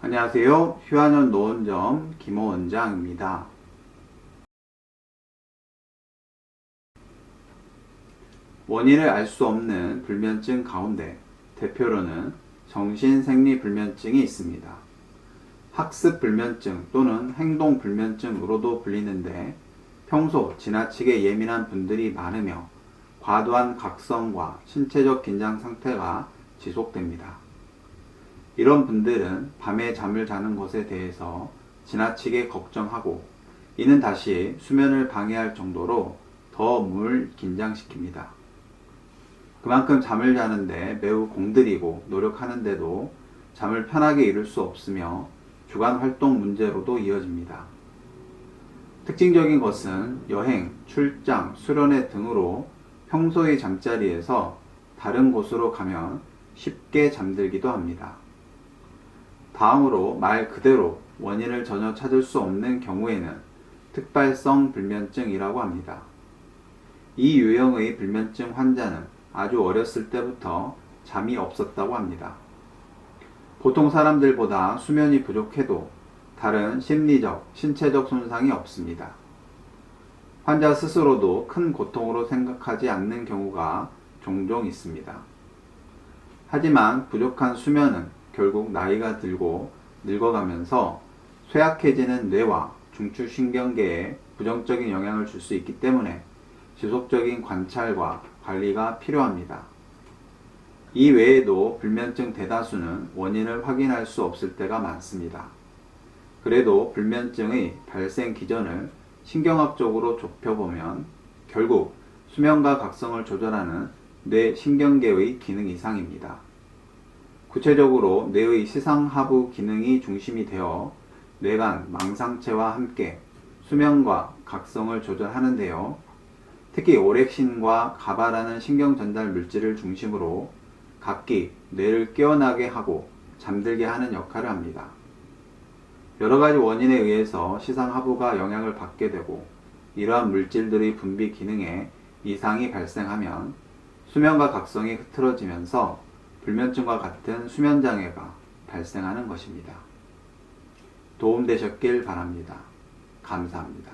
안녕하세요. 휴안현 노원점 김호 원장입니다. 원인을 알 수 없는 불면증 가운데 대표로는 정신생리불면증이 있습니다. 학습불면증 또는 행동불면증으로도 불리는데 평소 지나치게 예민한 분들이 많으며 과도한 각성과 신체적 긴장 상태가 지속됩니다. 이런 분들은 밤에 잠을 자는 것에 대해서 지나치게 걱정하고 이는 다시 수면을 방해할 정도로 더 몸을 긴장시킵니다. 그만큼 잠을 자는데 매우 공들이고 노력하는데도 잠을 편하게 이룰 수 없으며 주간 활동 문제로도 이어집니다. 특징적인 것은 여행, 출장, 수련회 등으로 평소의 잠자리에서 다른 곳으로 가면 쉽게 잠들기도 합니다. 다음으로 말 그대로 원인을 전혀 찾을 수 없는 경우에는 특발성 불면증이라고 합니다. 이 유형의 불면증 환자는 아주 어렸을 때부터 잠이 없었다고 합니다. 보통 사람들보다 수면이 부족해도 다른 심리적, 신체적 손상이 없습니다. 환자 스스로도 큰 고통으로 생각하지 않는 경우가 종종 있습니다. 하지만 부족한 수면은 결국 나이가 들고 늙어가면서 쇠약해지는 뇌와 중추신경계에 부정적인 영향을 줄 수 있기 때문에 지속적인 관찰과 관리가 필요합니다. 이 외에도 불면증 대다수는 원인을 확인할 수 없을 때가 많습니다. 그래도 불면증의 발생 기전을 신경학적으로 좁혀보면 결국 수면과 각성을 조절하는 뇌 신경계의 기능 이상입니다. 구체적으로 뇌의 시상하부 기능이 중심이 되어 뇌간 망상체와 함께 수면과 각성을 조절하는데요. 특히 오렉신과 가바라는 신경 전달 물질을 중심으로 각기 뇌를 깨어나게 하고 잠들게 하는 역할을 합니다. 여러 가지 원인에 의해서 시상하부가 영향을 받게 되고 이러한 물질들의 분비 기능에 이상이 발생하면 수면과 각성이 흐트러지면서 불면증과 같은 수면 장애가 발생하는 것입니다. 도움되셨길 바랍니다. 감사합니다.